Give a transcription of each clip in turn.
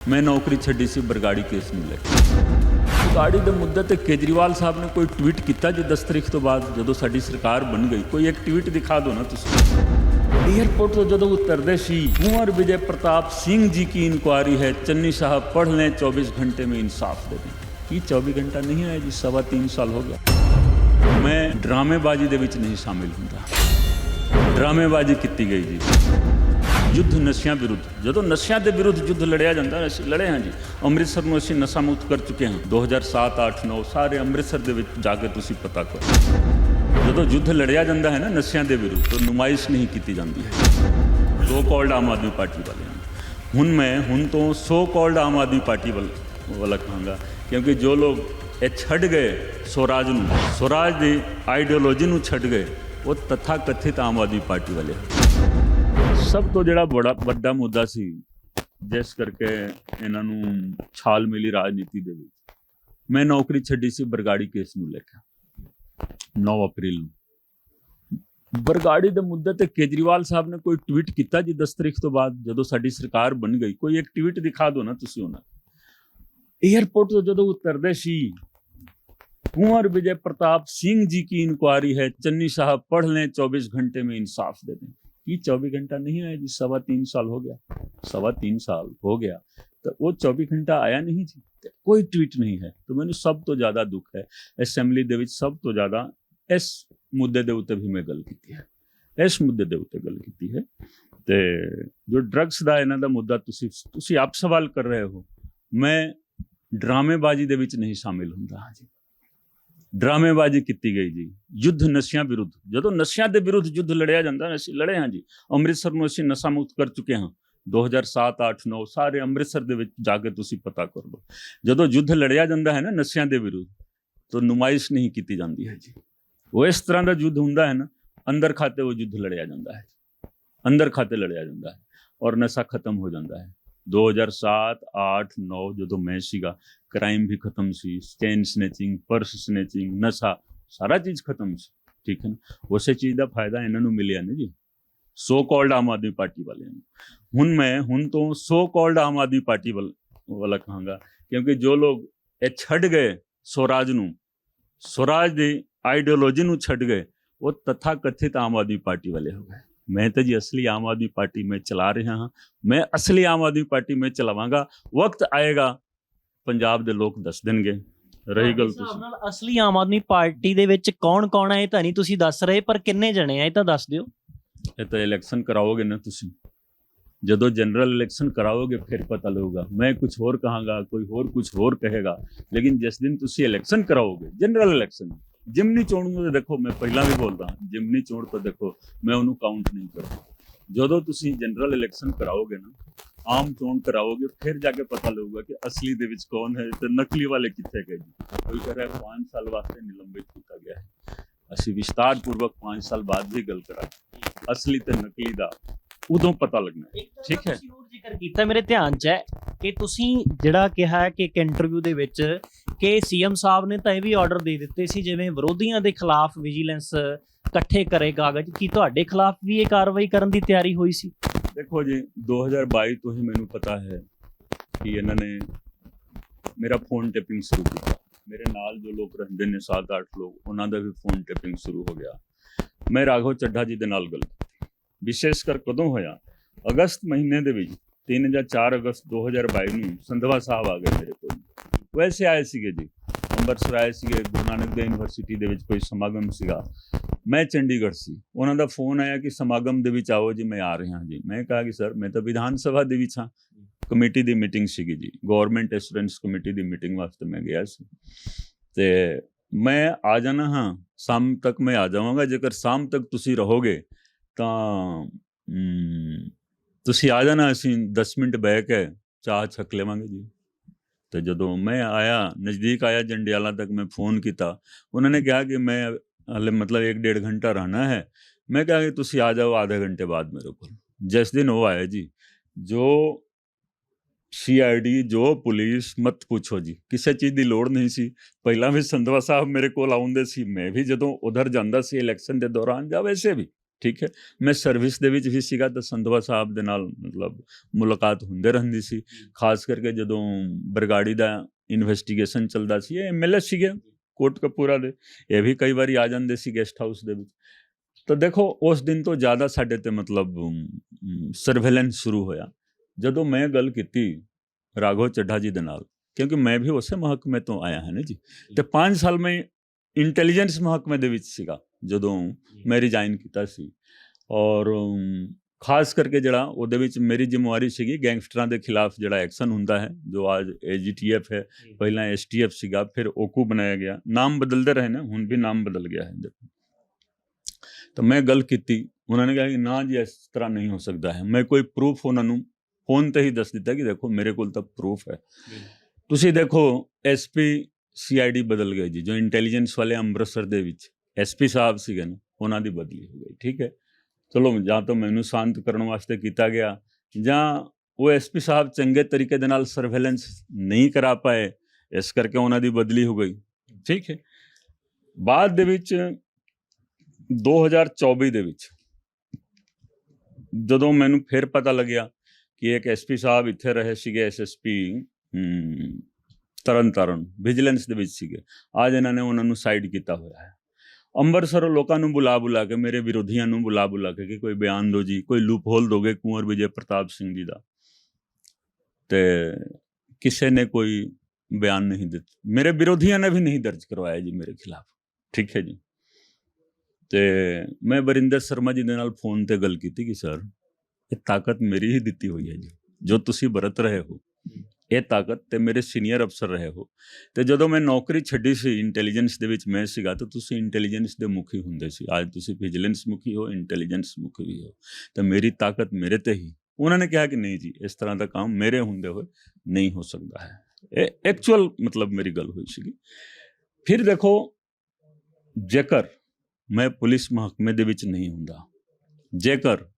ਮੈਂ ਨੌਕਰੀ ਛੱਡੀ ਸੀ ਬਰਗਾੜੀ ਕੇਸ ਨੂੰ ਲੈ ਕੇ ਬਰਗਾੜੀ ਦੇ ਮੁੱਦੇ ਤੇ ਕੇਜਰੀਵਾਲ ਸਾਹਿਬ ਨੇ ਕੋਈ ਟਵੀਟ ਕੀਤਾ ਜੀ 10 ਤਰੀਕ ਤੋਂ ਬਾਅਦ ਜਦੋਂ ਸਾਡੀ ਸਰਕਾਰ ਬਣ ਗਈ ਕੋਈ ਇੱਕ ਟਵੀਟ ਦਿਖਾ ਦਿਓ ਨਾ ਤੁਸੀਂ एयरपोर्ट ਤੋਂ ਜਦੋਂ ਉਤਰਦੇ ਸੀ कुंवर विजय प्रताप सिंह जी की इंक्वायरी है चन्नी साहब पढ़ लें 24 घंटे में इंसाफ दे दें ਕੀ 24 ਘੰਟਾ ਨਹੀਂ ਆਇਆ ਜੀ ਸਵਾ 3 ਸਾਲ ਹੋ ਗਿਆ ਮੈਂ ਡਰਾਮੇਬਾਜ਼ੀ ਦੇ ਵਿੱਚ ਨਹੀਂ ਸ਼ਾਮਿਲ ਹੁੰਦਾ ਡਰਾਮੇਬਾਜ਼ੀ ਕੀਤੀ ਗਈ ਜੀ ਯੁੱਧ ਨਸ਼ਿਆਂ ਵਿਰੁੱਧ। ਜਦੋਂ ਨਸ਼ਿਆਂ ਦੇ ਵਿਰੁੱਧ ਯੁੱਧ ਲੜਿਆ ਜਾਂਦਾ, ਅਸੀਂ ਲੜੇ ਹਾਂ ਜੀ। ਅੰਮ੍ਰਿਤਸਰ ਨੂੰ ਅਸੀਂ ਨਸ਼ਾ ਮੁਕਤ ਕਰ ਚੁੱਕੇ ਹਾਂ। 2007 8 9 ਸਾਰੇ ਅੰਮ੍ਰਿਤਸਰ ਦੇ ਵਿੱਚ ਜਾ ਕੇ ਤੁਸੀਂ ਪਤਾ ਕਰੋ। ਜਦੋਂ ਯੁੱਧ ਲੜਿਆ ਜਾਂਦਾ ਹੈ ਨਾ ਨਸ਼ਿਆਂ ਦੇ ਵਿਰੁੱਧ, ਤਾਂ ਨੁਮਾਇਸ਼ ਨਹੀਂ ਕੀਤੀ ਜਾਂਦੀ ਹੈ। So called Aam Aadmi party ਵਾਲਿਆਂ ਨੂੰ ਹੁਣ ਮੈਂ ਹੁਣ ਤੋਂ so called Aam Aadmi party ਵੱਲ ਵਾਲਾ ਕਹਾਂਗਾ। ਕਿਉਂਕਿ ਜੋ ਲੋਕ ਇਹ ਛੱਡ ਗਏ ਸਵਰਾਜ ਨੂੰ, ਸਵਰਾਜ ਦੀ ਆਈਡੀਓਲੋਜੀ ਨੂੰ ਛੱਡ ਗਏ, ਉਹ ਤਥਾ ਕਥਿਤ ਆਮ ਆਦਮੀ ਪਾਰਟੀ ਵਾਲੇ ਹਨ। ਸਭ ਤੋਂ ਜਿਹੜਾ ਬੜਾ ਵੱਡਾ ਮੁੱਦਾ ਸੀ ਜਿਸ ਕਰਕੇ ਇਹਨਾਂ ਨੂੰ ਛਾਲ ਮਿਲੀ ਰਾਜਨੀਤੀ ਦੇ ਵਿੱਚ ਮੈਂ ਨੌਕਰੀ ਛੱਡੀ ਸੀ ਬਰਗਾੜੀ ਕੇਸ ਨੂੰ ਲੈ ਕੇ 9 ਅਪ੍ਰੈਲ ਨੂੰ ਬਰਗਾੜੀ ਦੇ ਮੁੱਦੇ ਤੇ ਕੇਜਰੀਵਾਲ ਸਾਹਿਬ ਨੇ ਕੋਈ ਟਵੀਟ ਕੀਤਾ ਜੀ 10 ਤਰੀਕ ਤੋਂ ਬਾਅਦ ਜਦੋਂ ਸਾਡੀ ਸਰਕਾਰ ਬਣ ਗਈ ਕੋਈ ਇੱਕ ਟਵੀਟ ਦਿਖਾ ਦਿਓ ਨਾ ਤੁਸੀਂ ਉਹਨਾਂ एयरपोर्ट ਤੋਂ ਜਦੋਂ ਉਤਰਦੇ ਸੀ कुंवर विजय प्रताप सिंह जी की इंक्वायरी है चन्नी साहब पढ़ लें 24 घंटे में इंसाफ दे दें ये 24 घंटा नहीं आया जी सवा तीन साल हो गया सवा तीन साल हो गया तो वो 24 घंटा आया नहीं जी ਤੇ ਕੋਈ ਟਵੀਟ ਨਹੀਂ ਹੈ ਤੇ ਮੈਨੂੰ ਸਭ ਤੋਂ ਜ਼ਿਆਦਾ ਦੁੱਖ ਹੈ ਅਸੈਂਬਲੀ ਦੇ ਵਿੱਚ ਸਭ ਤੋਂ ਜ਼ਿਆਦਾ ਇਸ ਮੁੱਦੇ ਦੇ ਉੱਤੇ ਵੀ ਮੈਂ ਗੱਲ ਕੀਤੀ ਹੈ ਇਸ ਮੁੱਦੇ ਦੇ ਉੱਤੇ ਗੱਲ ਕੀਤੀ ਹੈ ਤੇ ਜੋ ਡਰੱਗਸ ਦਾ ਇਹਨਾਂ ਦਾ ਮੁੱਦਾ ਤੁਸੀਂ ਤੁਸੀਂ ਆਪ ਸਵਾਲ ਕਰ ਰਹੇ ਹੋ ਮੈਂ ਡਰਾਮੇਬਾਜ਼ੀ ਦੇ ਵਿੱਚ ਨਹੀਂ ਸ਼ਾਮਿਲ ਹੁੰਦਾ ਹਾਂ ਜੀ ਡਰਾਮੇਬਾਜ਼ੀ ਕੀਤੀ ਗਈ ਜੀ, ਯੁੱਧ ਨਸ਼ਿਆਂ ਵਿਰੁੱਧ। ਜਦੋਂ ਨਸ਼ਿਆਂ ਦੇ ਵਿਰੁੱਧ ਯੁੱਧ ਲੜਿਆ ਜਾਂਦਾ, ਅਸੀਂ ਲੜੇ ਹਾਂ ਜੀ। ਅੰਮ੍ਰਿਤਸਰ ਨੂੰ ਅਸੀਂ ਨਸ਼ਾ ਮੁਕਤ ਕਰ ਚੁੱਕੇ ਹਾਂ। 2007 8 9 ਸਾਰੇ ਅੰਮ੍ਰਿਤਸਰ ਦੇ ਵਿੱਚ ਜਾ ਕੇ ਤੁਸੀਂ ਪਤਾ ਕਰ ਲਓ। ਜਦੋਂ ਯੁੱਧ ਲੜਿਆ ਜਾਂਦਾ ਹੈ ਨਾ ਨਸ਼ਿਆਂ ਦੇ ਵਿਰੁੱਧ, ਤਾਂ ਨੁਮਾਇਸ਼ ਨਹੀਂ ਕੀਤੀ ਜਾਂਦੀ ਹੈ ਜੀ। ਉਹ ਇਸ ਤਰ੍ਹਾਂ ਦਾ ਯੁੱਧ ਹੁੰਦਾ ਹੈ ਨਾ, ਅੰਦਰ ਖਾਤੇ ਉਹ ਯੁੱਧ ਲੜਿਆ ਜਾਂਦਾ ਹੈ। ਅੰਦਰ ਖਾਤੇ ਲੜਿਆ ਜਾਂਦਾ ਹੈ ਔਰ ਨਸ਼ਾ ਖਤਮ ਹੋ ਜਾਂਦਾ ਹੈ। 2007 8 9 ਜਦੋਂ ਮੈਂ ਸੀਗਾ ਕ੍ਰਾਈਮ ਵੀ ਖਤਮ ਸੀ ਸਟੈਨ ਸਨੈਚਿੰਗ ਪਰਸ ਸਨੈਚਿੰਗ ਨਸ਼ਾ, ਸਾਰਾ ਚੀਜ਼ ਖਤਮ ਸੀ, ਠੀਕ ਹੈ ਨਾ? ਉਸੇ ਚੀਜ਼ ਦਾ ਫਾਇਦਾ ਇਹਨਾਂ ਨੂੰ ਮਿਲਿਆ ਨਾ ਜੀ so called Aam Aadmi party ਵਾਲਿਆਂ ਨੂੰ। ਹੁਣ ਮੈਂ ਹੁਣ ਤੋਂ so called Aam Aadmi party ਵੱਲ, ਵਾਲਾ ਕਹਾਂਗਾ, ਕਿਉਂਕਿ ਜੋ ਲੋਕ ਇਹ ਛੱਡ ਗਏ ਸਵਰਾਜ ਨੂੰ, ਸਵਰਾਜ ਦੀ ਆਈਡੀਓਲੋਜੀ ਨੂੰ ਛੱਡ ਗਏ, ਉਹ ਤਥਾ ਕਥਿਤ ਆਮ ਆਦਮੀ ਪਾਰਟੀ ਵਾਲੇ ਹੋ ਗਏ। ਮੈਂ ਤਾਂ ਜੀ ਅਸਲੀ ਆਮ ਆਦਮੀ ਪਾਰਟੀ ਮੈਂ ਚਲਾ ਰਿਹਾ ਹਾਂ। ਮੈਂ ਅਸਲੀ ਆਮ ਆਦਮੀ ਪਾਰਟੀ ਮੈਂ ਚਲਾਵਾਂਗਾ। ਵਕਤ ਆਏਗਾ ਪੰਜਾਬ ਦੇ ਲੋਕ ਦੱਸ ਦੇਣਗੇ। ਰਹੀ ਗੱਲ ਤੁਸੀਂ। ਨਾਲ ਅਸਲੀ ਆਮ ਆਦਮੀ ਪਾਰਟੀ ਦੇ ਵਿੱਚ ਕੌਣ ਕੌਣ ਹੈ ਇਹ ਤਾਂ ਨਹੀਂ ਤੁਸੀਂ ਦੱਸ ਰਹੇ ਪਰ ਕਿੰਨੇ ਜਣੇ ਆ ਇਹ ਤਾਂ ਦੱਸ ਦਿਓ। ਇਹ ਤਾਂ ਇਲੈਕਸ਼ਨ ਕਰਾਓਗੇ ਨਾ ਤੁਸੀਂ। ਜਦੋਂ ਜਨਰਲ ਇਲੈਕਸ਼ਨ ਕਰਾਓਗੇ ਫਿਰ ਪਤਾ ਲੱਗੂਗਾ। ਮੈਂ ਕੁਝ ਹੋਰ ਕਹਾਂਗਾ ਕੋਈ ਹੋਰ ਕੁਝ ਹੋਰ ਕਹੇਗਾ। ਲੇਕਿਨ ਜਿਸ ਦਿਨ ਤੁਸੀਂ ਇਲੈਕਸ਼ਨ ਕਰਾਓਗੇ ਜਨਰਲ ਇਲੈਕਸ਼ਨ ਜਿਮਨੀ ਚੋਣ ਨੂੰ ਦੇਖੋ, ਮੈਂ ਪਹਿਲਾਂ ਵੀ ਬੋਲਦਾ, ਜਿਮਨੀ ਚੋਣ ਤਾਂ ਦੇਖੋ, ਮੈਂ ਉਹਨੂੰ ਕਾਊਂਟ ਨਹੀਂ ਕਰਦਾ। ਜਦੋਂ ਤੁਸੀਂ ਜਨਰਲ ਇਲੈਕਸ਼ਨ ਕਰਾਓਗੇ ਨਾ, ਆਮ ਚੋਣ ਕਰਾਓਗੇ, ਫਿਰ ਜਾ ਕੇ ਪਤਾ ਲੱਗੂਗਾ ਕਿ ਅਸਲੀ ਦੇ ਵਿੱਚ ਕੌਣ ਹੈ ਤੇ ਨਕਲੀ ਵਾਲੇ ਕਿੱਥੇ ਗਏ ਜੀ ਕੋਈ ਕਹ ਰਿਹਾ 5 ਸਾਲ ਵਾਸਤੇ ਨਿਲੰਬਿਤ ਕੀਤਾ ਗਿਆ ਹੈ। ਅਸੀਂ ਵਿਸਤਾਰ ਪੂਰਵਕ 5 ਸਾਲ ਬਾਅਦ ਵੀ ਗੱਲ ਕਰਾਂਗੇ। ਅਸਲੀ ਤੇ ਨਕਲੀ ਦਾ ਉਦੋਂ ਪਤਾ ਲੱਗਣਾ। ਠੀਕ ਹੈ। ਜ਼ਿਕਰ ਕੀਤਾ ਮੇਰੇ ਧਿਆਨ 'ਚ ਹੈ ਕਿ ਤੁਸੀਂ ਜਿਹੜਾ ਕਿਹਾ ਕਿ ਇੱਕ ਇੰਟਰਵਿਊ ਦੇ ਵਿੱਚ ਕਿ ਸੀਐਮ ਸਾਹਿਬ ਨੇ ਤਾਂ ਇਹ ਵੀ ਆਰਡਰ ਦੇ ਦਿੱਤੇ ਸੀ ਜਿਵੇਂ ਵਿਰੋਧੀਆਂ ਦੇ ਖਿਲਾਫ ਵਿਜੀਲੈਂਸ ਇਕੱਠੇ ਕਰੇ ਕਾਗਜ਼ ਕੀ ਤੁਹਾਡੇ ਖਿਲਾਫ ਵੀ ਇਹ ਕਾਰਵਾਈ ਕਰਨ ਦੀ ਤਿਆਰੀ ਹੋਈ ਸੀ ਦੇਖੋ ਜੀ 2022 ਤੋਂ ਹੀ ਮੈਨੂੰ ਪਤਾ ਹੈ ਕਿ ਇਹਨਾਂ ਨੇ ਮੇਰਾ ਫੋਨ ਟੈਪਿੰਗ ਸ਼ੁਰੂ ਕੀਤਾ ਮੇਰੇ ਨਾਲ ਜੋ ਲੋਕ ਰਹਿੰਦੇ ਨੇ 7-8 ਲੋਕ ਉਹਨਾਂ ਦਾ ਵੀ ਫੋਨ ਟੈਪਿੰਗ ਸ਼ੁਰੂ ਹੋ ਗਿਆ ਮੈਂ ਰਾਘਵ ਚੱਢਾ ਜੀ ਦੇ ਨਾਲ ਗੱਲ ਕੀਤੀ ਵਿਸ਼ੇਸ਼ ਕਰ ਕਦੋਂ ਹੋਇਆ? ਅਗਸਤ ਮਹੀਨੇ ਦੇ ਵਿੱਚ 3 ਜਾਂ 4 ਅਗਸਤ 2022 ਨੂੰ ਸੰਧਵਾ ਸਾਹਿਬ ਆ ਗਏ ਮੇਰੇ ਕੋਲ। ਵੈਸੇ ਆਏ ਸੀਗੇ ਜੀ। ਅੰਮ੍ਰਿਤਸਰ ਆਏ ਸੀਗੇ, ਗੁਰੂ ਨਾਨਕ ਦੇਵ ਯੂਨੀਵਰਸਿਟੀ ਦੇ ਵਿੱਚ ਕੋਈ ਸਮਾਗਮ ਸੀਗਾ। ਮੈਂ ਚੰਡੀਗੜ੍ਹ ਸੀ। ਉਹਨਾਂ ਦਾ ਫੋਨ ਆਇਆ ਕਿ ਸਮਾਗਮ ਦੇ ਵਿੱਚ ਆਓ ਜੀ, ਮੈਂ ਆ ਰਿਹਾ ਜੀ। ਮੈਂ ਕਹਾ ਕਿ ਸਰ, ਮੈਂ ਤਾਂ ਵਿਧਾਨ ਸਭਾ ਦੇ ਵਿੱਚ ਹਾਂ। ਕਮੇਟੀ ਦੀ ਮੀਟਿੰਗ ਸੀਗੀ ਜੀ। ਗਵਰਨਮੈਂਟ ਐਸੂਰੈਂਸ ਕਮੇਟੀ ਦੀ ਮੀਟਿੰਗ ਵਾਸਤੇ ਮੈਂ ਗਿਆ ਸੀ। ਤੇ ਮੈਂ ਆ ਜਾਣਾ ਹਾਂ। ਸ਼ਾਮ ਤੱਕ ਮੈਂ ਆ ਜਾਵਾਂਗਾ। ਜੇਕਰ ਸ਼ਾਮ ਤੱਕ ਤੁਸੀਂ ਰਹੋਗੇ ਤਾਂ ਤੁਸੀਂ ਆ ਜਾਣਾ, ਅਸੀਂ 10 ਮਿੰਟ ਬਹਿ ਕੇ ਚਾਹ ਛਕ ਲਵਾਂਗੇ ਜੀ। ਤੇ ਜਦੋਂ ਮੈਂ ਆਇਆ, ਨਜ਼ਦੀਕ ਆਇਆ ਜੰਡਿਆਲਾ ਤੱਕ ਮੈਂ ਫੋਨ ਕੀਤਾ, ਉਹਨਾਂ ਨੇ ਕਿਹਾ ਕਿ ਮੈਂ ਹਲੇ ਮਤਲਬ 1 ਡੇਢ ਘੰਟਾ ਰਹਿਣਾ ਹੈ। ਮੈਂ ਕਿਹਾ ਕਿ ਤੁਸੀਂ ਆ ਜਾਓ ਆਧੇ ਘੰਟੇ ਬਾਅਦ ਮੇਰੇ ਕੋਲ। ਜਿਸ ਦਿਨ ਉਹ ਆਇਆ ਜੀ, ਜੋ ਸੀਆਈਡੀ ਜੋ ਪੁਲਿਸ, ਮਤ ਪੁੱਛੋ ਜੀ, ਕਿਸੇ ਚੀਜ਼ ਦੀ ਲੋੜ ਨਹੀਂ ਸੀ। ਪਹਿਲਾਂ ਵੀ ਸੰਧਵਾ ਸਾਹਿਬ ਮੇਰੇ ਕੋਲ ਆਉਂਦੇ ਸੀ, ਮੈਂ ਵੀ ਜਦੋਂ ਉਧਰ ਜਾਂਦਾ ਸੀ ਇਲੈਕਸ਼ਨ ਦੇ ਦੌਰਾਨ ਜਾਂ ਵੈਸੇ ਵੀ ਠੀਕ ਹੈ। ਮੈਂ ਸਰਵਿਸ ਦੇ ਵਿੱਚ ਵੀ ਸੀਗਾ ਤਾਂ ਸੰਧਵਾ ਸਾਹਿਬ ਦੇ ਨਾਲ ਮਤਲਬ ਮੁਲਾਕਾਤ ਹੁੰਦੇ ਰਹਿੰਦੀ ਸੀ। ਖਾਸ ਕਰਕੇ ਜਦੋਂ ਬਰਗਾੜੀ ਦਾ ਇਨਵੈਸਟੀਗੇਸ਼ਨ ਚੱਲਦਾ ਸੀ ਇਹ ਐਮਐਲਏ ਸੀਗੇ ਕੋਟ ਕਪੂਰਾ ਦੇ। ਇਹ ਵੀ ਕਈ ਵਾਰੀ ਆ ਜਾਂਦੇ ਸੀ ਗੈਸਟ ਹਾਊਸ ਦੇ ਵਿੱਚ। ਤਾਂ ਦੇਖੋ ਉਸ ਦਿਨ ਤੋਂ ਜ਼ਿਆਦਾ ਸਾਡੇ ਤੇ ਮਤਲਬ ਸਰਵੇਲੈਂਸ ਸ਼ੁਰੂ ਹੋਇਆ। ਜਦੋਂ ਮੈਂ ਗੱਲ ਕੀਤੀ ਰਾਘਵ ਚੱਢਾ ਜੀ ਦੇ ਨਾਲ ਕਿਉਂਕਿ ਮੈਂ ਵੀ ਉਸੇ ਮਹਕਮੇ ਤੋਂ ਆਇਆ ਹਾਂ ਨਾ ਜੀ। ਤੇ 5 ਸਾਲ ਮੈਂ ਇੰਟੈਲੀਜੈਂਸ ਮਹਕਮੇ ਦੇ ਵਿੱਚ ਸੀਗਾ ਜਦੋਂ ਮੈਂ ਰਿਜ਼ਾਈਨ ਕੀਤਾ ਸੀ। ਔਰ ਖਾਸ ਕਰਕੇ ਜਿਹੜਾ ਉਹਦੇ ਵਿੱਚ ਮੇਰੀ ਜ਼ਿੰਮੇਵਾਰੀ ਸੀਗੀ ਗੈਂਗਸਟਰਾਂ ਦੇ ਖਿਲਾਫ ਜਿਹੜਾ ਐਕਸ਼ਨ ਹੁੰਦਾ ਹੈ ਜੋ ਅੱਜ ਏਜੀਟੀਐਫ ਹੈ ਪਹਿਲਾਂ ਐਸਟੀਐਫ ਸੀਗਾ ਫਿਰ ਓਕੂ ਬਣਾਇਆ ਗਿਆ। ਨਾਮ ਬਦਲਦੇ ਰਹੇ ਨਾ ਹੁਣ ਵੀ ਨਾਮ ਬਦਲ ਗਿਆ ਹੈ ਤਾਂ ਮੈਂ ਗੱਲ ਕੀਤੀ ਉਹਨਾਂ ਨੇ ਕਿਹਾ ਕਿ ਨਾ ਜੀ ਇਸ ਤਰ੍ਹਾਂ ਨਹੀਂ ਹੋ ਸਕਦਾ ਹੈ। ਮੈਂ ਕੋਈ ਪ੍ਰੂਫ ਉਹਨਾਂ ਨੂੰ ਫੋਨ ਤੇ ਹੀ ਦੱਸ ਦਿੱਤਾ ਕਿ ਦੇਖੋ ਮੇਰੇ ਕੋਲ ਤਾਂ ਪ੍ਰੂਫ ਹੈ। ਤੁਸੀਂ ਦੇਖੋ ਐਸਪੀ ਸੀਆਈਡੀ ਬਦਲ ਗਏ ਜੀ, ਜੋ ਇੰਟੈਲੀਜੈਂਸ ਵਾਲੇ ਅੰਮ੍ਰਿਤਸਰ ਦੇ ਵਿੱਚ ਐਸਪੀ ਸਾਹਿਬ ਸੀਗੇ ਨਾ, ਉਹਨਾਂ ਦੀ ਬਦਲੀ ਹੋ ਗਈ, ਠੀਕ ਹੈ। ਚਲੋ, ਜਾਂ ਤਾਂ ਮੈਨੂੰ ਸ਼ਾਂਤ ਕਰਨ ਵਾਸਤੇ ਕੀਤਾ ਗਿਆ, ਜਾਂ ਉਹ ਐਸਪੀ ਸਾਹਿਬ ਚੰਗੇ ਤਰੀਕੇ ਦੇ ਨਾਲ ਸਰਵੇਲੈਂਸ ਨਹੀਂ ਕਰਾ ਪਾਏ, ਇਸ ਕਰਕੇ ਉਹਨਾਂ ਦੀ ਬਦਲੀ ਹੋ ਗਈ, ਠੀਕ ਹੈ। ਬਾਅਦ ਦੇ ਵਿੱਚ 2024 ਦੇ ਵਿੱਚ ਜਦੋਂ ਮੈਨੂੰ ਫਿਰ ਪਤਾ ਲੱਗਿਆ ਕਿ ਇੱਕ ਐਸਪੀ ਸਾਹਿਬ ਇੱਥੇ ਰਹੇ ਸੀਗੇ ਐਸਐਸਪੀ ਤਰਨ ਤਾਰਨ ਵਿਜੀਲੈਂਸ ਦੇ ਵਿੱਚ ਸੀਗੇ। ਅੱਜ ਇਹਨਾਂ ਨੇ ਉਹਨਾਂ ਨੂੰ ਸਾਈਡ ਕੀਤਾ ਹੋਇਆ ਹੈ। ਅੰਮ੍ਰਿਤਸਰ ਲੋਕਾਂ ਨੂੰ ਬੁਲਾ ਬੁਲਾ ਕੇ, ਮੇਰੇ ਵਿਰੋਧੀਆਂ ਨੂੰ ਬੁਲਾ ਬੁਲਾ ਕੇ ਕਿ ਕੋਈ ਬਿਆਨ ਦਿਓ ਜੀ, ਕੋਈ ਲੂਪ ਹੋਲ ਦੋਗੇ ਕੁੰਵਰ ਵਿਜੇ ਪ੍ਰਤਾਪ ਸਿੰਘ ਜੀ ਦਾ। ਤੇ ਕਿਸੇ ਨੇ ਕੋਈ ਬਿਆਨ ਨਹੀਂ ਦਿੱਤਾ, ਮੇਰੇ ਵਿਰੋਧੀਆਂ ਨੇ ਵੀ ਨਹੀਂ ਦਰਜ ਕਰਵਾਇਆ ਜੀ ਮੇਰੇ ਖਿਲਾਫ। ਠੀਕ ਹੈ ਜੀ। ਤੇ ਮੈਂ ਬਰਿੰਦਰ ਸ਼ਰਮਾ ਜੀ ਦੇ ਨਾਲ ਫੋਨ ਤੇ ਗੱਲ ਕੀਤੀ ਕਿ ਸਰ, ਇਹ ਤਾਕਤ ਮੇਰੀ ਹੀ ਦਿੱਤੀ ਹੋਈ ਹੈ ਜੀ, ਜੋ ਤੁਸੀਂ ਵਰਤ ਰਹੇ ਹੋ। ਇਹ ਤਾਕਤ ਤੇ ਮੇਰੇ ਸੀਨੀਅਰ ਅਫਸਰ ਰਹੇ ਹੋ। ਤੇ ਜਦੋਂ ਮੈਂ ਨੌਕਰੀ ਛੱਡੀ ਸੀ ਇੰਟੈਲੀਜੈਂਸ ਦੇ ਵਿੱਚ ਮੈਂ ਸੀਗਾ, ਤਾਂ ਤੁਸੀਂ ਇੰਟੈਲੀਜੈਂਸ ਦੇ ਮੁਖੀ ਹੁੰਦੇ ਸੀ। ਅੱਜ ਤੁਸੀਂ ਵਿਜੀਲੈਂਸ ਮੁਖੀ ਹੋ ਇੰਟੈਲੀਜੈਂਸ ਮੁਖੀ ਵੀ ਹੋ। ਤਾਂ ਮੇਰੀ ਤਾਕਤ ਮੇਰੇ ਤੇ ਹੀ। ਉਹਨਾਂ ਨੇ ਕਿਹਾ ਕਿ ਨਹੀਂ ਜੀ, ਇਸ ਤਰ੍ਹਾਂ ਦਾ ਕੰਮ ਮੇਰੇ ਹੁੰਦੇ ਹੋਏ ਨਹੀਂ ਹੋ ਸਕਦਾ ਹੈ। ਇਹ ਐਕਚੁਅਲ ਮਤਲਬ ਮੇਰੀ ਗੱਲ ਹੋਈ ਸੀਗੀ। ਫਿਰ ਦੇਖੋ, ਜੇਕਰ ਮੈਂ ਪੁਲਿਸ ਮਹਕਮੇ ਦੇ ਵਿੱਚ ਨਹੀਂ ਹੁੰਦਾ, ਜੇਕਰ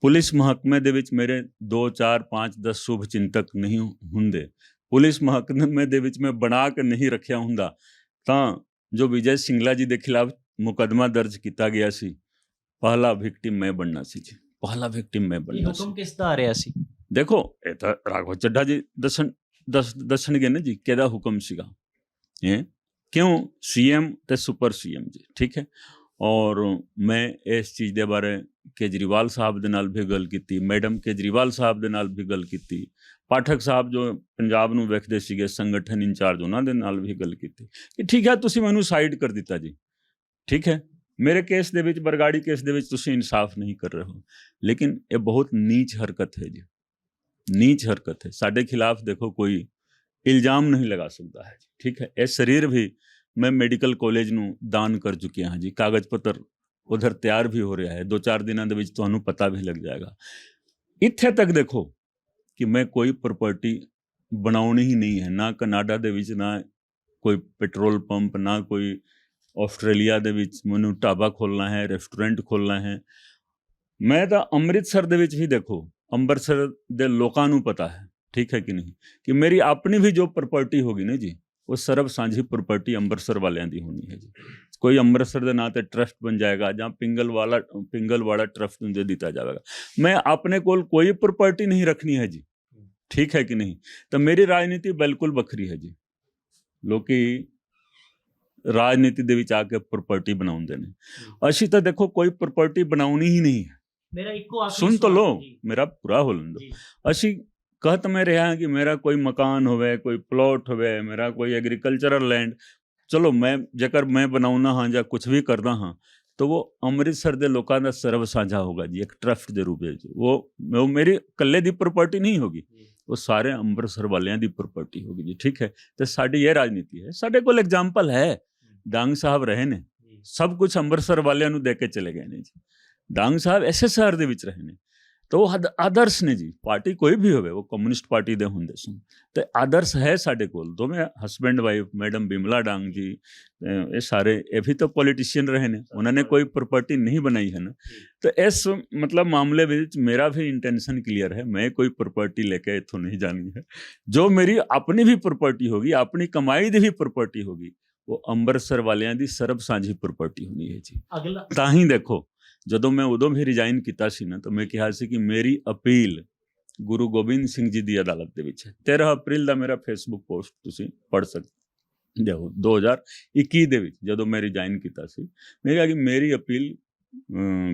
ਪੁਲਿਸ ਮਹਕਮੇ ਦੇ ਵਿੱਚ ਮੇਰੇ 2 4 5 10 ਸ਼ੁਭ ਚਿੰਤਕ ਨਹੀਂ ਹੁੰਦੇ। ਪੁਲਿਸ ਮਹਕਮੇ ਦੇ ਵਿੱਚ ਮੈਂ ਬਣਾ ਕੇ ਨਹੀਂ ਰੱਖਿਆ ਹੁੰਦਾ। ਤਾਂ ਜੋ ਵਿਜੇ ਸਿੰਗਲਾ ਜੀ ਦੇ ਖਿਲਾਫ ਮੁਕਦਮਾ ਦਰਜ ਕੀਤਾ ਗਿਆ ਸੀ ਪਹਿਲਾ ਵਿਕਟਿਮ ਮੈਂ ਬਣਨਾ ਸੀ ਜੀ। ਪਹਿਲਾ ਵਿਕਟਿਮ ਮੈਂ ਬਣਨਾ ਸੀ। ਹੁਕਮ ਕਿਸ ਦਾ ਆ ਰਿਹਾ ਸੀ? ਦੇਖੋ ਇਹ ਤਾਂ ਰਾਘਵ ਚੱਡਾ ਜੀ ਦੱਸਣ ਦੱਸ ਦੱਸਣਗੇ ਨਾ ਜੀ ਕਿਹਦਾ ਹੁਕਮ ਸੀਗਾ। ਇਹ ਕਿਉਂ? ਸੀਐਮ ਤੇ ਸੁਪਰ ਸੀਐਮ ਜੀ ਠੀਕ ਹੈ? ਔਰ ਮੈਂ ਇਸ ਚੀਜ਼ ਦੇ ਬਾਰੇ ਕੇਜਰੀਵਾਲ ਸਾਹਿਬ ਦੇ ਨਾਲ ਵੀ ਗੱਲ ਕੀਤੀ, ਮੈਡਮ ਕੇਜਰੀਵਾਲ ਸਾਹਿਬ ਦੇ ਨਾਲ ਵੀ ਗੱਲ ਕੀਤੀ, ਪਾਠਕ ਸਾਹਿਬ ਜੋ ਪੰਜਾਬ ਨੂੰ ਵੇਖਦੇ ਸੀਗੇ, ਸੰਗਠਨ ਇੰਚਾਰਜ ਉਹਨਾਂ ਦੇ ਨਾਲ ਵੀ ਗੱਲ ਕੀਤੀ, ਕਿ ਠੀਕ ਹੈ ਤੁਸੀਂ ਮੈਨੂੰ ਸਾਈਡ ਕਰ ਦਿੱਤਾ ਜੀ, ਠੀਕ ਹੈ, ਮੇਰੇ ਕੇਸ ਦੇ ਵਿੱਚ, ਬਰਗਾੜੀ ਕੇਸ ਦੇ ਵਿੱਚ ਤੁਸੀਂ ਇਨਸਾਫ ਨਹੀਂ ਕਰ ਰਹੇ ਹੋ, ਲੇਕਿਨ ਇਹ ਬਹੁਤ ਨੀਚ ਹਰਕਤ ਹੈ ਜੀ, ਨੀਚ ਹਰਕਤ ਹੈ, ਸਾਡੇ ਖਿਲਾਫ ਦੇਖੋ ਕੋਈ ਇਲਜ਼ਾਮ ਨਹੀਂ ਲਗਾ ਸਕਦਾ ਹੈ ਜੀ, ਠੀਕ ਹੈ, ਇਹ ਸਰੀਰ ਵੀ ਮੈਂ ਮੈਡੀਕਲ ਕਾਲਜ ਨੂੰ ਦਾਨ ਕਰ ਚੁੱਕਿਆ ਹਾਂ ਜੀ। ਕਾਗਜ਼ ਪੱਤਰ ਉਧਰ ਤਿਆਰ ਵੀ ਹੋ ਰਿਹਾ ਹੈ। ਦੋ ਚਾਰ ਦਿਨਾਂ ਦੇ ਵਿੱਚ ਤੁਹਾਨੂੰ ਪਤਾ ਵੀ ਲੱਗ ਜਾਏਗਾ। ਇੱਥੇ ਤੱਕ ਦੇਖੋ ਕਿ ਮੈਂ ਕੋਈ ਪ੍ਰਾਪਰਟੀ ਬਣਾਉਣੀ ਹੀ ਨਹੀਂ ਹੈ। ਨਾ ਕਨਾਡਾ ਦੇ ਵਿੱਚ, ਨਾ ਕੋਈ ਪੈਟਰੋਲ ਪੰਪ ਨਾ ਕੋਈ ਆਸਟ੍ਰੇਲੀਆ ਦੇ ਵਿੱਚ ਮੈਨੂੰ ਢਾਬਾ ਖੋਲਣਾ ਹੈ ਰੈਸਟੋਰੈਂਟ ਖੋਲਣਾ ਹੈ। ਮੈਂ ਤਾਂ ਅੰਮ੍ਰਿਤਸਰ ਦੇ ਵਿੱਚ ਹੀ ਦੇਖੋ, ਅੰਮ੍ਰਿਤਸਰ ਦੇ ਲੋਕਾਂ ਨੂੰ ਪਤਾ ਹੈ। ਠੀਕ ਹੈ ਕਿ ਨਹੀਂ? ਕਿ ਮੇਰੀ ਆਪਣੀ ਵੀ ਜੋ ਪ੍ਰਾਪਰਟੀ ਹੋਗੀ ਨਾ ਜੀ ਉਹ ਸਰਬ ਸਾਂਝੀ ਪ੍ਰਾਪਰਟੀ ਅੰਮ੍ਰਿਤਸਰ ਵਾਲਿਆਂ ਦੀ ਹੋਣੀ ਹੈ ਜੀ। ਕੋਈ ਅੰਮ੍ਰਿਤਸਰ ਦੇ ਨਾਂ ਤੇ ਟਰਸਟ ਬਣ ਜਾਏਗਾ ਜਾਂ ਪਿੰਗਲ ਵਾਲਾ ਪਿੰਗਲ ਵਾਲਾ ਟਰਸਟ ਨੂੰ ਦੇ ਦਿੱਤਾ ਜਾਵੇਗਾ। ਮੈਂ ਆਪਣੇ ਕੋਲ ਕੋਈ ਪ੍ਰਾਪਰਟੀ ਨਹੀਂ ਰੱਖਣੀ ਹੈ ਜੀ। ਠੀਕ ਹੈ ਕਿ ਨਹੀਂ? ਤਾਂ ਮੇਰੀ ਰਾਜਨੀਤੀ ਬਿਲਕੁਲ ਵੱਖਰੀ ਹੈ ਜੀ। ਲੋਕੀ ਰਾਜਨੀਤੀ ਦੇ ਵਿੱਚ ਆ ਕੇ ਪ੍ਰਾਪਰਟੀ ਬਣਾਉਂਦੇ ਨੇ। ਅਸੀਂ ਤਾਂ ਦੇਖੋ ਕੋਈ ਪ੍ਰਾਪਰਟੀ ਬਣਾਉਣੀ ਹੀ ਨਹੀਂ ਹੈ। ਮੇਰਾ ਇੱਕੋ ਆਖਰੀ ਸੁਣ ਤਾਂ ਲਓ ਮੇਰਾ ਪੂਰਾ ਹੋ ਜੀ। ਅਸੀਂ कहत मैं रहा कि मेरा कोई मकान होवे कोई प्लॉट होवे मेरा कोई एग्रीकल्चरल लैंड ਚਲੋ ਮੈਂ ਜੇਕਰ ਮੈਂ ਬਣਾਉਣਾ ਹਾਂ ਜਾਂ ਕੁਝ ਵੀ ਕਰਦਾ ਹਾਂ ਤਾਂ ਉਹ ਅੰਮ੍ਰਿਤਸਰ ਦੇ ਲੋਕਾਂ ਦਾ ਸਰਵ ਸਾਂਝਾ ਹੋਗਾ ਜੀ ਇੱਕ ਟਰਸਟ ਦੇ ਰੂਪ ਵਿੱਚ ਉਹ ਉਹ ਮੇਰੀ ਇਕੱਲੇ ਦੀ ਪ੍ਰਾਪਰਟੀ ਨਹੀਂ ਹੋਗੀ ਉਹ ਸਾਰੇ ਅੰਮ੍ਰਿਤਸਰ ਵਾਲਿਆਂ ਦੀ ਪ੍ਰਾਪਰਟੀ ਹੋਗੀ ਜੀ ਠੀਕ ਹੈ ਤੇ ਸਾਡੀ ਇਹ ਰਾਜਨੀਤੀ ਹੈ ਸਾਡੇ ਕੋਲ ਐਗਜ਼ਾਮਪਲ ਹੈ ਡਾਂਗ ਸਾਹਿਬ ਰਹੇ ਨੇ ਜੀ, ਸਭ ਕੁਝ ਅੰਮ੍ਰਿਤਸਰ ਵਾਲਿਆਂ ਨੂੰ ਦੇ ਕੇ ਚਲੇ ਗਏ ਨੇ ਜੀ ਡਾਂਗ ਸਾਹਿਬ ਐਸਐਸਆਰ ਦੇ ਵਿੱਚ ਰਹੇ ਨੇ ਤਾਂ ਉਹ ਹਦ- ਆਦਰਸ਼ ਨੇ ਜੀ। ਪਾਰਟੀ ਕੋਈ ਵੀ ਹੋਵੇ ਉਹ ਕਮਿਊਨਿਸਟ ਪਾਰਟੀ ਦੇ ਹੁੰਦੇ ਸਨ। ਤੇ ਆਦਰਸ਼ ਹੈ ਸਾਡੇ ਕੋਲ। ਦੋਵੇਂ ਹਸਬੈਂਡ ਵਾਈਫ ਮੈਡਮ ਬਿਮਲਾ ਡਾਂਗ ਜੀ ਇਹ ਸਾਰੇ ਇਹ ਵੀ ਤਾਂ ਪੋਲੀਟੀਸ਼ੀਅਨ ਰਹੇ ਨੇ। ਉਹਨਾਂ ਨੇ ਕੋਈ ਪ੍ਰਾਪਰਟੀ ਨਹੀਂ ਬਣਾਈ ਹੈ ਨਾ। ਤਾਂ ਇਸ ਮਤਲਬ ਮਾਮਲੇ ਵਿੱਚ ਮੇਰਾ ਵੀ ਇੰਟੈਂਸ਼ਨ ਕਲੀਅਰ ਹੈ। ਮੈਂ ਕੋਈ ਪ੍ਰਾਪਰਟੀ ਲੈ ਕੇ ਇੱਥੋਂ ਨਹੀਂ ਜਾਣੀ ਹੈ। ਜੋ ਮੇਰੀ ਆਪਣੀ ਵੀ ਪ੍ਰਾਪਰਟੀ ਹੋਗੀ ਆਪਣੀ ਕਮਾਈ ਦੀ ਵੀ ਪ੍ਰਾਪਰਟੀ ਹੋਗੀ ਉਹ ਅੰਮ੍ਰਿਤਸਰ ਵਾਲਿਆਂ ਦੀ ਸਰਬ ਸਾਂਝੀ ਪ੍ਰਾਪਰਟੀ ਹੋਣੀ ਹੈ ਜੀ। ਅਗਲਾ ਤਾਂ ਹੀ ਦੇਖੋ ਜਦੋਂ ਮੈਂ ਉਦੋਂ ਵੀ ਰਿਜ਼ਾਈਨ ਕੀਤਾ ਸੀ ਨਾ, ਤਾਂ ਮੈਂ ਕਿਹਾ ਸੀ ਕਿ ਮੇਰੀ ਅਪੀਲ ਗੁਰੂ ਗੋਬਿੰਦ ਸਿੰਘ ਜੀ ਦੀ ਅਦਾਲਤ ਦੇ ਵਿੱਚ ਹੈ। 13 ਅਪ੍ਰੈਲ ਦਾ ਮੇਰਾ ਫੇਸਬੁੱਕ ਪੋਸਟ ਤੁਸੀਂ ਪੜ੍ਹ ਸਕਦੇ ਹੋ 2021 ਦੇ ਵਿੱਚ ਜਦੋਂ ਮੈਂ ਰਿਜ਼ਾਈਨ ਕੀਤਾ ਸੀ, ਮੈਂ ਕਿਹਾ ਕਿ ਮੇਰੀ ਅਪੀਲ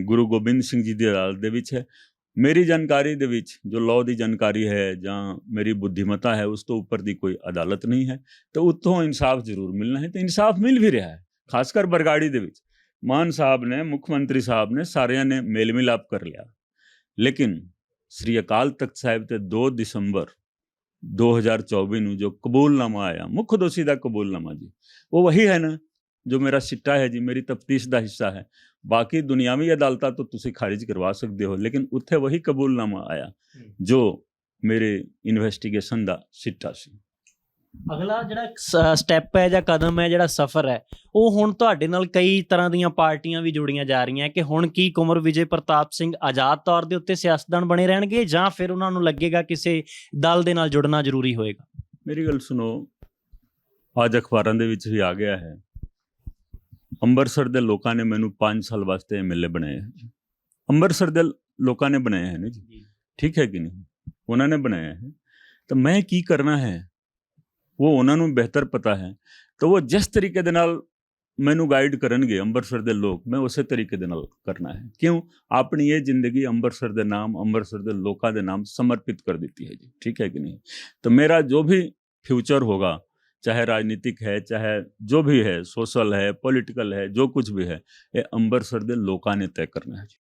ਗੁਰੂ ਗੋਬਿੰਦ ਸਿੰਘ ਜੀ ਦੀ ਅਦਾਲਤ ਦੇ ਵਿੱਚ ਹੈ। ਮੇਰੀ ਜਾਣਕਾਰੀ ਦੇ ਵਿੱਚ, ਜੋ ਲਾਅ ਦੀ ਜਾਣਕਾਰੀ ਹੈ ਜਾਂ ਮੇਰੀ ਬੁੱਧੀਮਤਾ ਹੈ, ਉਸ ਤੋਂ ਉੱਪਰ ਦੀ ਕੋਈ ਅਦਾਲਤ ਨਹੀਂ ਹੈ। ਤਾਂ ਉੱਥੋਂ ਇਨਸਾਫ ਜ਼ਰੂਰ ਮਿਲਣਾ ਹੈ ਤੇ ਇਨਸਾਫ ਮਿਲ ਵੀ ਰਿਹਾ ਹੈ, ਖਾਸ ਕਰ ਬਰਗਾੜੀ ਦੇ ਵਿੱਚ। ਮਾਨ ਸਾਹਿਬ ਨੇ ਮੁੱਖ ਮੰਤਰੀ ਸਾਹਿਬ ਨੇ ਸਾਰਿਆਂ ਨੇ ਮੇਲ ਮਿਲਾਪ ਕਰ ਲਿਆ। ਲੇਕਿਨ ਸ੍ਰੀ ਅਕਾਲ ਤਖਤ ਸਾਹਿਬ ਤੇ 2 ਦਸੰਬਰ 2024 ਨੂੰ ਜੋ ਕਬੂਲਨਾਮਾ ਆਇਆ ਮੁੱਖ ਦੋਸ਼ੀ ਦਾ ਕਬੂਲਨਾਮਾ ਜੀ ਉਹ ਵਹੀ ਹੈ ਨਾ ਜੋ ਮੇਰਾ ਸਿੱਟਾ ਹੈ ਜੀ ਮੇਰੀ ਤਫਤੀਸ਼ ਦਾ ਹਿੱਸਾ ਹੈ। ਬਾਕੀ ਦੁਨਿਆਵੀ ਅਦਾਲਤਾਂ ਤੋਂ ਤੁਸੀਂ ਖਾਰਿਜ ਕਰਵਾ ਸਕਦੇ ਹੋ ਲੇਕਿਨ ਉੱਥੇ ਵਹੀ ਕਬੂਲਨਾਮਾ ਆਇਆ ਜੋ ਮੇਰੇ ਇਨਵੈਸਟੀਗੇਸ਼ਨ ਦਾ ਸਿੱਟਾ ਸੀ। ਅਗਲਾ ਜਿਹੜਾ ਸਟੈਪ ਹੈ ਜਾਂ ਕਦਮ ਹੈ ਜਿਹੜਾ ਸਫ਼ਰ ਹੈ ਉਹ ਹੁਣ ਤੁਹਾਡੇ ਨਾਲ ਕਈ ਤਰ੍ਹਾਂ ਦੀਆਂ ਪਾਰਟੀਆਂ ਵੀ ਜੁੜੀਆਂ ਜਾ ਰਹੀਆਂ ਕਿ ਹੁਣ ਕੀ ਕੁਮਰ ਵਿਜੇ ਪ੍ਰਤਾਪ ਸਿੰਘ ਆਜ਼ਾਦ ਤੌਰ ਦੇ ਉੱਤੇ ਸਿਆਸਤਦਾਨ ਬਣੇ ਰਹਿਣਗੇ ਜਾਂ ਫਿਰ ਉਹਨਾਂ ਨੂੰ ਲੱਗੇਗਾ ਕਿਸੇ ਦਲ ਦੇ ਨਾਲ ਜੁੜਨਾ ਜ਼ਰੂਰੀ ਹੋਏਗਾ? ਮੇਰੀ ਗੱਲ ਸੁਣੋ ਅੱਜ ਅਖਬਾਰਾਂ ਦੇ ਵਿੱਚ ਵੀ ਆ ਗਿਆ ਹੈ। ਅੰਮ੍ਰਿਤਸਰ ਦੇ ਲੋਕਾਂ ਨੇ ਮੈਨੂੰ 5 ਸਾਲ ਵਾਸਤੇ ਐਮਐਲਏ ਬਣਾਇਆ ਹੈ ਅੰਮ੍ਰਿਤਸਰ ਦੇ ਲੋਕਾਂ ਨੇ ਬਣਾਇਆ ਹੈ ਨਾ ਜੀ। ਠੀਕ ਹੈ ਕਿ ਨਹੀਂ? ਉਹਨਾਂ ਨੇ ਬਣਾਇਆ ਹੈ। ਤਾਂ ਮੈਂ ਕੀ ਕਰਨਾ ਹੈ? ਉਹ ਉਹਨਾਂ ਨੂੰ ਬਿਹਤਰ ਪਤਾ ਹੈ ਤਾਂ ਉਹ ਜਿਸ ਤਰੀਕੇ ਦੇ ਨਾਲ ਮੈਨੂੰ ਗਾਈਡ ਕਰਨਗੇ ਅੰਮ੍ਰਿਤਸਰ ਦੇ ਲੋਕ ਮੈਂ ਉਸੇ ਤਰੀਕੇ ਦੇ ਨਾਲ ਕਰਨਾ ਹੈ ਕਿਉਂ ਆਪਣੀ ਇਹ ਜ਼ਿੰਦਗੀ ਅੰਮ੍ਰਿਤਸਰ ਦੇ ਨਾਮ ਅੰਮ੍ਰਿਤਸਰ ਦੇ ਲੋਕਾਂ ਦੇ ਨਾਮ ਸਮਰਪਿਤ ਕਰ ਦਿੱਤੀ ਹੈ ਜੀ ਠੀਕ ਹੈ ਕਿ ਨਹੀਂ तो मेरा जो भी फ्यूचर होगा चाहे राजनीतिक है चाहे जो भी है सोशल है पॉलिटिकल है जो कुछ भी है ये ਅੰਮ੍ਰਿਤਸਰ ਦੇ ਲੋਕਾਂ ਨੇ ਤੈਅ ਕਰਨਾ ਹੈ ਜੀ